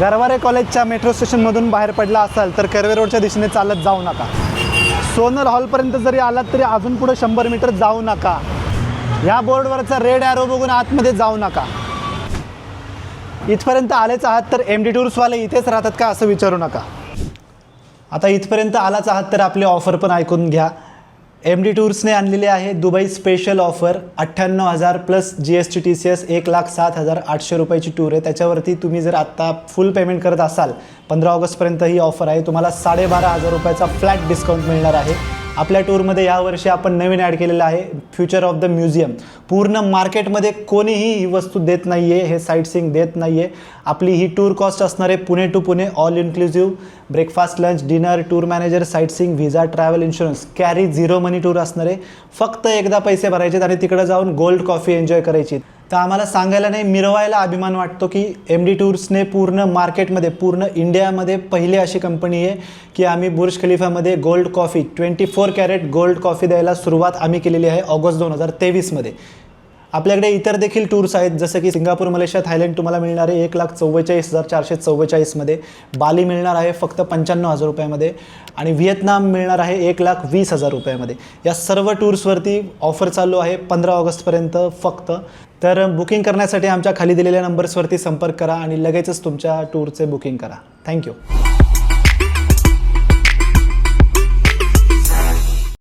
गरवारे कॉलेजच्या मेट्रो स्टेशनमधून बाहेर पडला असाल तर कर्वे रोडच्या दिशेने चालत जाऊ नका. सोनल हॉलपर्यंत जरी आलात तरी अजून पुढे शंभर मीटर जाऊ नका. या बोर्डवरचा रेड ॲरो बघून आतमध्ये जाऊ नका. इथपर्यंत आलेच आहात तर एम डी टूर्सवाले इथेच राहतात का असं विचारू नका. आता इथपर्यंत आलाच आहात तर आपली ऑफर पण ऐकून घ्या. एम डी टूर्सने आणलेली आहे दुबई स्पेशल ऑफर. अठ्ठ्याण्णव हजार plus G S T T C S एक लाख सात हजार आठशे रुपयाची टूर आहे. त्याच्यावरती तुम्ही जर आत्ता फुल पेमेंट करत असाल पंधरा ऑगस्टपर्यंत ही ऑफर आहे. तुम्हाला साडेबारा हजार रुपयाचा फ्लॅट डिस्काउंट मिळणार आहे. आपल्या टूरमध्ये यावर्षी आपण नवीन ॲड केलेलं आहे फ्युचर ऑफ द म्युझियम पूर्ण मार्केटमध्ये कोणीही ही वस्तू देत नाही आहे हे साईट देत नाही आहे आपली ही टूर कॉस्ट असणार आहे Pune to Pune all inclusive breakfast lunch dinner tour manager sight visa travel insurance carry zero money tour असणार आहे. फक्त एकदा पैसे भरायचे आणि तिकडे जाऊन गोल्ड कॉफी एन्जॉय करायची. तर आम्हाला सांगायला नाही मिरवायला अभिमान वाटतो की एम डी टूर्सने पूर्ण मार्केटमध्ये पूर्ण इंडियामध्ये पहिली अशी कंपनी आहे की आम्ही Burj खलिफामध्ये gold coffee twenty four carat gold coffee द्यायला सुरुवात आम्ही केलेली आहे ऑगस्ट दोन हजार तेवीसमध्ये. आपल्याकडे इतर देखील टूर्स आहेत जसं की सिंगापूर मलेशिया थायलंड तुम्हाला मिळणार आहे एक लाख चव्वेचाळीस हजार चारशे चव्वेचाळीसमध्ये बाली मिळणार आहे फक्त पंच्याण्णव हजार रुपयामध्ये आणि व्हिएतनाम मिळणार आहे एक लाख वीस हजार रुपयामध्ये. या सर्व टूर्सवरती ऑफर चालू आहे पंधरा ऑगस्टपर्यंत फक्त. तर बुकिंग करण्यासाठी आमच्या खाली दिलेल्या नंबर्सवरती संपर्क करा आणि लगेचच तुमच्या टूरचे बुकिंग करा. थँक्यू